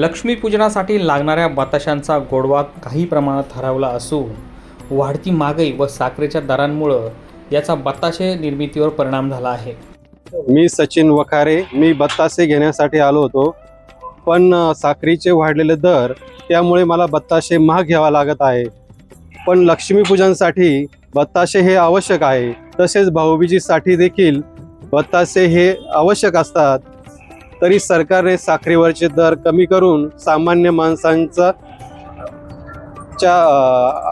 लक्ष्मीपूजनासाठी लागणाऱ्या बताशांचा गोडवा काही प्रमाणात हरवला असून वाढती महागाई व साखरेच्या दरांमुळं याचा बताशे निर्मितीवर परिणाम झाला आहे. मी सचिन वखारे मी बत्तासे घेण्यासाठी आलो होतो पण साखरीचे वाढलेले दर त्यामुळे मला बत्ताशे महाग घ्यावा लागत आहे. पण लक्ष्मीपूजनसाठी बत्ताशे हे आवश्यक आहे. तसेच भाऊबीजीसाठी देखील बत्तासे हे आवश्यक असतात. तरी सरकारने साखरेवरचे दर कमी करून सामान्य माणसांचा च्या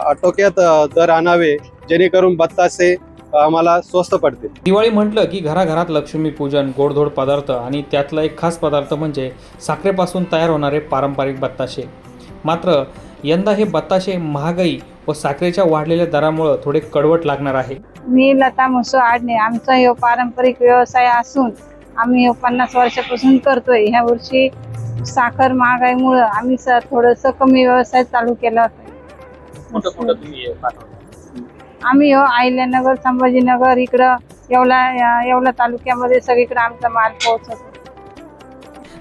आटोक्यात दर आणावे जेणेकरून बत्तासे आम्हाला स्वस्त पडते दिवाळी म्हटलं की घराघरात लक्ष्मीपूजन गोडधोड पदार्थ आणि त्यातला एक खास पदार्थ म्हणजे साखरेपासून तयार होणारे पारंपरिक बत्ताशे. मात्र यंदा हे बत्ताशे महागाई व साखरेच्या वाढलेल्या दरामुळं थोडे कडवट लागणार आहे. मी लता मुसो आडणे आमचा पारंपरिक व्यवसाय असून आम्ही पन्नास वर्षापासून करतोय. ह्या वर्षी साखर महागाईमुळं आम्ही थोडंसं कमी व्यवसाय चालू केला होता. आम्ही ह्यो अहिल्यानगर संभाजीनगर इकडं येवला येवला तालुक्यामध्ये सगळीकडे आमचा माल पोहोचवतो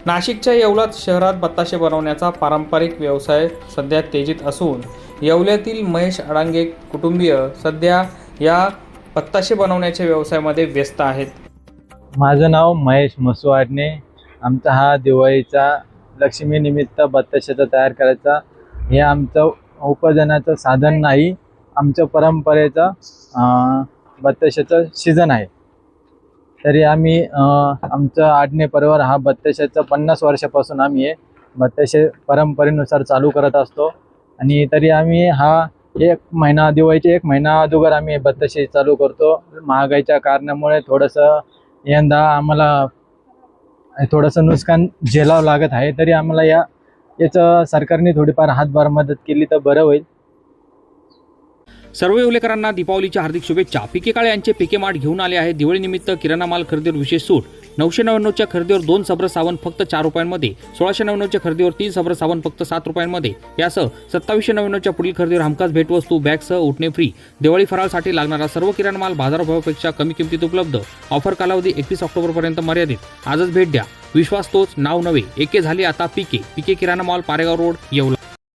नाशिकच्या येवलात शहरात बत्ताशे बनवण्याचा पारंपरिक व्यवसाय सध्या तेजीत असून येवल्यातील महेश अडांगे कुटुंबीय सध्या या बत्ताशे बनवण्याच्या व्यवसायामध्ये व्यस्त आहेत. माझं नाव महेश मसुवाडणे आमचा हा दिवाळीचा लक्ष्मीनिमित्त बत्तशेचा तयार करायचा. हे आमचं उपार्जनाचं साधन नाही आमच्या परंपरेचं अं, सीझन आहे. तरी आम्ही आमचं आडणे परिवार हा बत्ताशाचं पन्नास वर्षापासून आम्ही हे बत्ताशे परंपरेनुसार चालू करत असतो. आणि तरी आम्ही हा एक महिना दिवाळीचे एक महिना अगोदर आम्ही बत्तशे बत्ताशे चालू करतो. महागाईच्या कारणामुळे थोडंसं यंदा आम्हाला थोडंसं नुकसान झेलावं लागत आहे तरी आम्हाला या याचं सरकारने थोडीफार हातभार मदत केली तर बरं होईल. सर्व येवलेकरांना दीपावलीच्या हार्दिक शुभेच्छा. पिके काळे यांचे पिके माठ घेऊन आले आहे. दिवाळीनिमित्त किराणा माल खरेदीवर विशेष सूट. नऊशे नव्याण्णवच्या खरेदीवर दोन सब्र साबण फक्त चार रुपयांमध्ये. सोळाशे नव्याण्णवच्या खरेदीवर तीन सब्र साबण फक्त सात रुपयांमध्ये. यासह सत्तावीसशे नव्याण्णवच्या पुढील खरेदीवर हमखास भेटवस्तू बॅगसह उठणे फ्री दिवाळी फराळसाठी लागणारा सर्व किराणा माल बाजारभावापेक्षा कमी किमतीत उपलब्ध. ऑफर कालावधी एकवीस ऑक्टोबरपर्यंत मर्यादित. आजच भेट द्या. विश्वास तोच नाव नव्हे. एके झाली आता पिके. पिके किराणा माल पारेगाव रोड येवला.